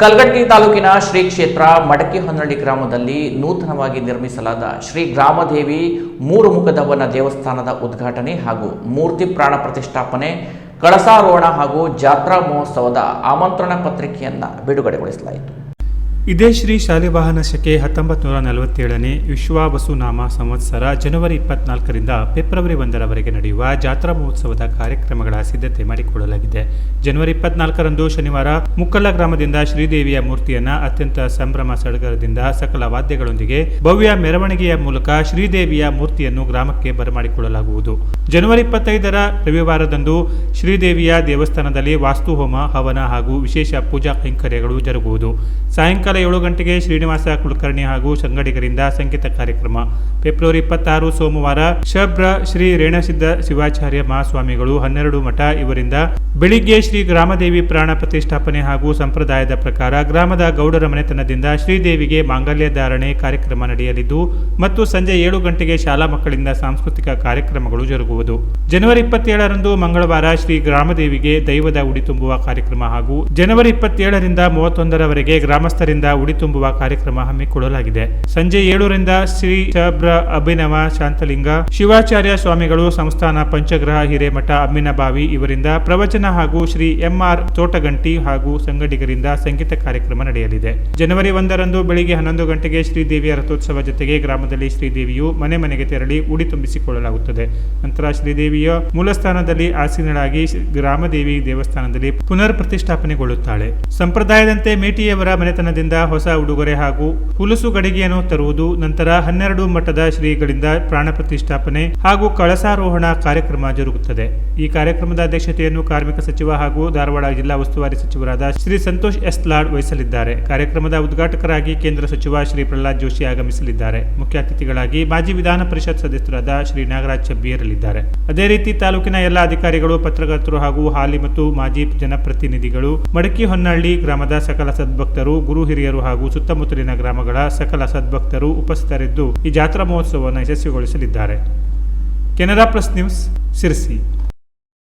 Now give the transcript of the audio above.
ಕಲ್ಗಟ್ಟಿ ತಾಲೂಕಿನ ಶ್ರೀ ಕ್ಷೇತ್ರ ಮಡಕಿಹೊನ್ನಳ್ಳಿ ಗ್ರಾಮದಲ್ಲಿ ನೂತನವಾಗಿ ನಿರ್ಮಿಸಲಾದ ಶ್ರೀ ಗ್ರಾಮದೇವಿ ಮೂರು ಮುಖದವನ ದೇವಸ್ಥಾನದ ಉದ್ಘಾಟನೆ ಹಾಗೂ ಮೂರ್ತಿ ಪ್ರಾಣ ಪ್ರತಿಷ್ಠಾಪನೆ, ಕಳಸಾರೋಹಣ ಹಾಗೂ ಜಾತ್ರಾ ಮಹೋತ್ಸವದ ಆಮಂತ್ರಣ ಪತ್ರಿಕೆಯನ್ನು ಬಿಡುಗಡೆಗೊಳಿಸಲಾಯಿತು. ಇದೇ ಶ್ರೀ ಶಾಲಿವಾಹನ ಶಕೆ ಹತ್ತೊಂಬತ್ತು ನೂರ ನಲವತ್ತೇಳನೇ ವಿಶ್ವಾವಸುನಾಮ ಸಂವತ್ಸರ ಜನವರಿ ಇಪ್ಪತ್ನಾಲ್ಕರಿಂದ ಫೆಬ್ರವರಿ ಒಂದರವರೆಗೆ ನಡೆಯುವ ಜಾತ್ರಾ ಮಹೋತ್ಸವದ ಕಾರ್ಯಕ್ರಮಗಳ ಸಿದ್ಧತೆ ಮಾಡಿಕೊಳ್ಳಲಾಗಿದೆ. ಜನವರಿ ಇಪ್ಪತ್ನಾಲ್ಕರಂದು ಶನಿವಾರ ಮುಕ್ಕಲ್ಲ ಗ್ರಾಮದಿಂದ ಶ್ರೀದೇವಿಯ ಮೂರ್ತಿಯನ್ನು ಅತ್ಯಂತ ಸಂಭ್ರಮ ಸಡಗರದಿಂದ ಸಕಲ ವಾದ್ಯಗಳೊಂದಿಗೆ ಭವ್ಯ ಮೆರವಣಿಗೆಯ ಮೂಲಕ ಶ್ರೀದೇವಿಯ ಮೂರ್ತಿಯನ್ನು ಗ್ರಾಮಕ್ಕೆ ಬರಮಾಡಿಕೊಳ್ಳಲಾಗುವುದು. ಜನವರಿ ಇಪ್ಪತ್ತೈದರ ರವಿವಾರದಂದು ಶ್ರೀದೇವಿಯ ದೇವಸ್ಥಾನದಲ್ಲಿ ವಾಸ್ತುಹೋಮ, ಹವನ ಹಾಗೂ ವಿಶೇಷ ಪೂಜಾ ಕೈಂಕರ್ಯಗಳು ಜರುಗುವುದು. ಸಾಯಂಕಾಲ ಏಳು ಗಂಟೆಗೆ ಶ್ರೀನಿವಾಸ ಕುಲಕರ್ಣಿ ಹಾಗೂ ಸಂಗಡಿಗರಿಂದ ಸಂಗೀತ ಕಾರ್ಯಕ್ರಮ. ಫೆಬ್ರವರಿ ಇಪ್ಪತ್ತಾರು ಸೋಮವಾರ ಶಬ್ರ ಶ್ರೀ ರೇಣಸಿದ್ಧ ಶಿವಾಚಾರ್ಯ ಮಹಾಸ್ವಾಮಿಗಳು ಹನ್ನೆರಡು ಮಠ ಇವರಿಂದ ಬೆಳಿಗ್ಗೆ ಶ್ರೀ ಗ್ರಾಮದೇವಿ ಪ್ರಾಣ ಪ್ರತಿಷ್ಠಾಪನೆ ಹಾಗೂ ಸಂಪ್ರದಾಯದ ಪ್ರಕಾರ ಗ್ರಾಮದ ಗೌಡರ ಮನೆತನದಿಂದ ಶ್ರೀದೇವಿಗೆ ಮಾಂಗಲ್ಯ ಧಾರಣೆ ಕಾರ್ಯಕ್ರಮ ನಡೆಯಲಿದ್ದು, ಮತ್ತು ಸಂಜೆ ಏಳು ಗಂಟೆಗೆ ಶಾಲಾ ಮಕ್ಕಳಿಂದ ಸಾಂಸ್ಕೃತಿಕ ಕಾರ್ಯಕ್ರಮಗಳು ಜರುಗುವುದು. ಜನವರಿ ಇಪ್ಪತ್ತೇಳರಂದು ಮಂಗಳವಾರ ಶ್ರೀ ಗ್ರಾಮದೇವಿಗೆ ದೈವದ ಉಡಿ ತುಂಬುವ ಕಾರ್ಯಕ್ರಮ ಹಾಗೂ ಜನವರಿ ಇಪ್ಪತ್ತೇಳರಿಂದ ಮೂವತ್ತೊಂದರವರೆಗೆ ಗ್ರಾಮಸ್ಥರಿಂದ ಉಡಿ ತುಂಬುವ ಕಾರ್ಯಕ್ರಮ ಹಮ್ಮಿಕೊಳ್ಳಲಾಗಿದೆ. ಸಂಜೆ ಏಳರಿಂದ ಶ್ರೀ ಶಬ್ರ ಅಭಿನವ ಶಾಂತಲಿಂಗ, ಶಿವಾಚಾರ್ಯ ಸ್ವಾಮಿಗಳು, ಸಂಸ್ಥಾನ ಪಂಚಗ್ರಹ ಹಿರೇಮಠ, ಅಮ್ಮಿನಬಾವಿ ಇವರಿಂದ ಪ್ರವಚನ ಹಾಗೂ ಶ್ರೀ ಎಂಆರ್ ತೋಟಗಂಟಿ ಹಾಗೂ ಸಂಗಡಿಗರಿಂದ ಸಂಗೀತ ಕಾರ್ಯಕ್ರಮ ನಡೆಯಲಿದೆ. ಜನವರಿ ಒಂದರಂದು ಬೆಳಿಗ್ಗೆ ಹನ್ನೊಂದು ಗಂಟೆಗೆ ಶ್ರೀದೇವಿಯ ರಥೋತ್ಸವ ಜೊತೆಗೆ ಗ್ರಾಮದಲ್ಲಿ ಶ್ರೀದೇವಿಯು ಮನೆ ಮನೆಗೆ ತೆರಳಿ ಉಡಿ ತುಂಬಿಸಿಕೊಳ್ಳಲಾಗುತ್ತದೆ. ನಂತರ ಶ್ರೀದೇವಿಯ ಮೂಲಸ್ಥಾನದಲ್ಲಿ ಆಸೀನಳಾಗಿ ಗ್ರಾಮದೇವಿ ದೇವಸ್ಥಾನದಲ್ಲಿ ಪುನರ್ ಪ್ರತಿಷ್ಠಾಪನೆಗೊಳ್ಳುತ್ತಾಳೆ. ಸಂಪ್ರದಾಯದಂತೆ ಮೇಟಿಯವರ ಮನೆತನದಿಂದ ಹೊಸ ಉಡುಗೊರೆ ಹಾಗೂ ಹುಲಸು ಗಡಿಗೆಯನ್ನು ತರುವುದು ನಂತರ ಹನ್ನೆರಡು ಮಠದ ಶ್ರೀಗಳಿಂದ ಪ್ರಾಣ ಪ್ರತಿಷ್ಠಾಪನೆ ಹಾಗೂ ಕಳಸಾರೋಹಣ ಕಾರ್ಯಕ್ರಮ ಜರುಗುತ್ತದೆ. ಈ ಕಾರ್ಯಕ್ರಮದ ಅಧ್ಯಕ್ಷತೆಯನ್ನು ಕಾರ್ಮಿಕ ಸಚಿವ ಹಾಗೂ ಧಾರವಾಡ ಜಿಲ್ಲಾ ಉಸ್ತುವಾರಿ ಸಚಿವರಾದ ಶ್ರೀ ಸಂತೋಷ್ ಎಸ್ ಲಾಡ್ ವಹಿಸಲಿದ್ದಾರೆ. ಕಾರ್ಯಕ್ರಮದ ಉದ್ಘಾಟಕರಾಗಿ ಕೇಂದ್ರ ಸಚಿವ ಶ್ರೀ ಪ್ರಹ್ಲಾದ್ ಜೋಶಿ ಆಗಮಿಸಲಿದ್ದಾರೆ. ಮುಖ್ಯ ಅತಿಥಿಗಳಾಗಿ ಮಾಜಿ ವಿಧಾನ ಪರಿಷತ್ ಸದಸ್ಯರಾದ ಶ್ರೀ ನಾಗರಾಜ್ ಚಬ್ಬಿ ಇರಲಿದ್ದಾರೆ. ಅದೇ ರೀತಿ ತಾಲೂಕಿನ ಎಲ್ಲ ಅಧಿಕಾರಿಗಳು, ಪತ್ರಕರ್ತರು ಹಾಗೂ ಹಾಲಿ ಮತ್ತು ಮಾಜಿ ಜನಪ್ರತಿನಿಧಿಗಳು ಮಡಕಿ ಹೊನ್ನಳ್ಳಿ ಗ್ರಾಮದ ಸಕಲ ಸದ್ಭಕ್ತರು, ಗುರು ಹಿರಿಯರು ಹಾಗೂ ಸುತ್ತಮುತ್ತಲಿನ ಗ್ರಾಮಗಳ ಸಕಲ ಸದ್ಭಕ್ತರು ಉಪಸ್ಥಿತರಿದ್ದು ಈ ಜಾತ್ರಾ ಮಹೋತ್ಸವವನ್ನು ಯಶಸ್ವಿಗೊಳಿಸಲಿದ್ದಾರೆ. Canara plus news Sirsi